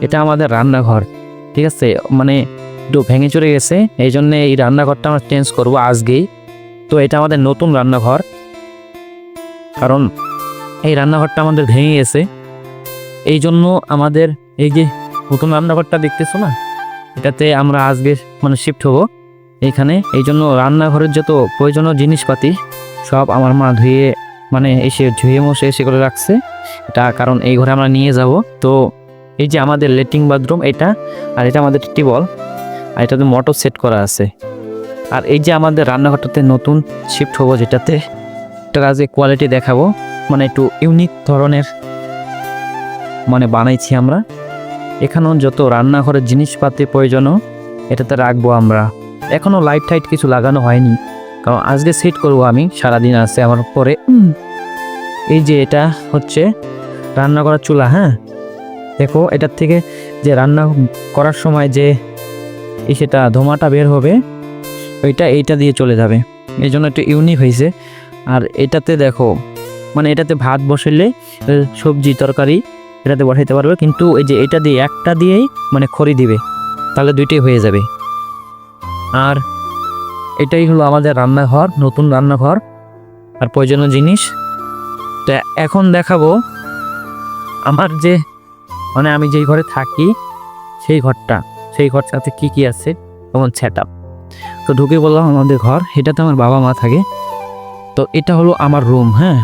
এটা আমাদের রান্নাঘর, ঠিক আছে? মানে একটু ভেঙে চড়ে গেছে, এই জন্যে এই রান্নাঘরটা আমরা চেঞ্জ করব আজকেই। তো এটা আমাদের নতুন রান্নাঘর। কারণ এই রান্নাঘরটা আমাদের ভেঙে গেছে। এই জন্য আমাদের এই যে নতুন রান্নাঘরটা দেখতেছো না? এটাতে আমরা আজকে মানে শিফট হব এইখানে এই জন্য রান্নাঘরের যত প্রয়োজনীয় জিনিসপাতি সব আমার মা ধুয়ে মানে এসে ধুয়ে মশে এসে করে রাখছে। এটা কারণ এই ঘরে আমরা নিয়ে যাব। তো এই যে আমাদের লেট্রিন বাথরুম, এটা, আর এটা আমাদের টিবল আর এটাতে মোটর সেট করা আছে। আর এই যে আমাদের রান্নাঘরটাতে নতুন শিফট হব যেটাতে, এটার আজকে কোয়ালিটি দেখাবো মানে একটু ইউনিক ধরনের মানে বানাইছি আমরা। এখানেও যত রান্নাঘরের জিনিসপাতি প্রয়োজনও, এটাতে রাখব আমরা। এখনও লাইট টাইট কিছু লাগানো হয়নি, কারণ আজকে সেট করব আমি, সারাদিন আছে আমার পরে এই যে এটা হচ্ছে রান্না করার চুলা হ্যাঁ? দেখো, এটার থেকে যে রান্না করার সময় যে সেটা ধোঁয়াটা বের হবে, ওইটা এইটা দিয়ে চলে যাবে। এই জন্য একটু ইউনিক হয়েছে। আর এটাতে দেখো মানে এটাতে ভাত বসাইলে সবজি, তরকারি এটাতে বসাইতে পারবে। কিন্তু এই যে এটা দিয়ে একটা দিয়েই মানে খড়ি দিবে, তাহলে দুইটাই হয়ে যাবে। আর এটাই হলো আমাদের রান্নাঘর, নতুন রান্নাঘর আর প্রয়োজনীয় জিনিস। তা এখন দেখাবো আমার যে মানে আমি যেই ঘরে থাকি, সেই ঘরটা, সেই ঘরটাতে কি কি আছে যেমন সেট তো ঢুকে বললাম আমাদের ঘর, এটাতে আমার বাবা মা থাকে। তো এটা হলো আমার রুম হ্যাঁ?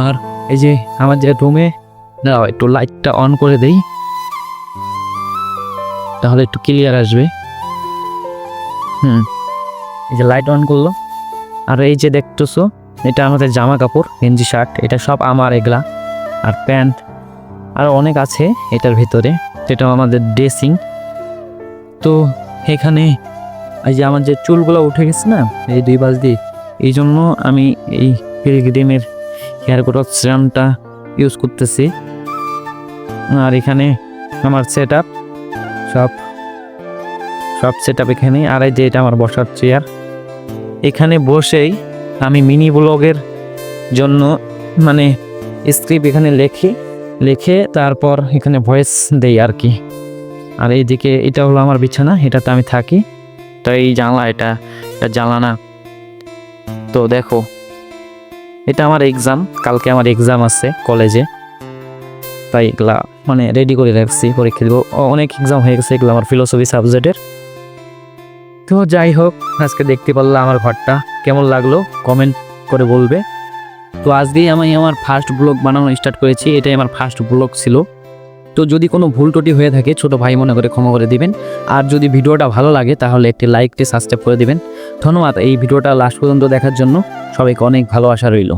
আর এই যে আমার যে রুমে দাও একটু লাইটটা অন করে দেই। তাহলে একটু ক্লিয়ার আসবে। হুম, এই যে লাইট অন করল। আর এই যে দেখতেছো, এটা আমাদের জামা কাপড় গেঞ্জি শার্ট এটা সব আমার এগুলা। আর প্যান্ট আর অনেক আছে এটার ভিতরে। যেটা আমাদের ড্রেসিং তো এখানে এই যে আমার যে চুলগুলো উঠে গেছে না, এই দুই বাজ দিয়ে, এই জন্য আমি এই পিলগ্রিমের হেয়ার গ্রোথ সিরামটা ইউজ করতেছি। আর এখানে আমার সেট আপ সব সব সেট আপ এখানে আর এই যে এটা আমার বসার চেয়ার এখানে বসেই আমি মিনি ব্লগের জন্য মানে স্ক্রিপ্ট এখানে লেখি। লিখে তারপর এখানে ভয়েস দেই আর কি। আর এইদিকে এটা হলো আমার বিছানা, এটাতে আমি থাকি। তো এই জানলা, এটা জানলা তো দেখো, এটা আমার এক্সাম কালকে আমার এক্সাম আছে কলেজে তাই এগুলা মানে রেডি করে রাখছি, পরীক্ষা দেবো। অনেক এক্সাম হয়ে গেছে এগুলো আমার ফিলোসফি সাবজেক্টের তো যাই হোক, আজকে দেখতে পারলাম আমার ঘরটা কেমন লাগল কমেন্ট করে বলবে। তো আজকেই আমি আমার ফার্স্ট ব্লগ বানানো স্টার্ট করেছি, এটাই আমার ফার্স্ট ব্লগ ছিল। তো যদি কোনো ভুল টুটি হয়ে থাকে, ছোট ভাই মনে করে ক্ষমা করে দিবেন। আর যদি ভিডিওটা ভালো লাগে, তাহলে একটি লাইকটি সাবস্ক্রাইব করে দিবেন। ধন্যবাদ এই ভিডিওটা লাস্ট পর্যন্ত দেখার জন্য। সবাইকে অনেক ভালোবাসা রইল।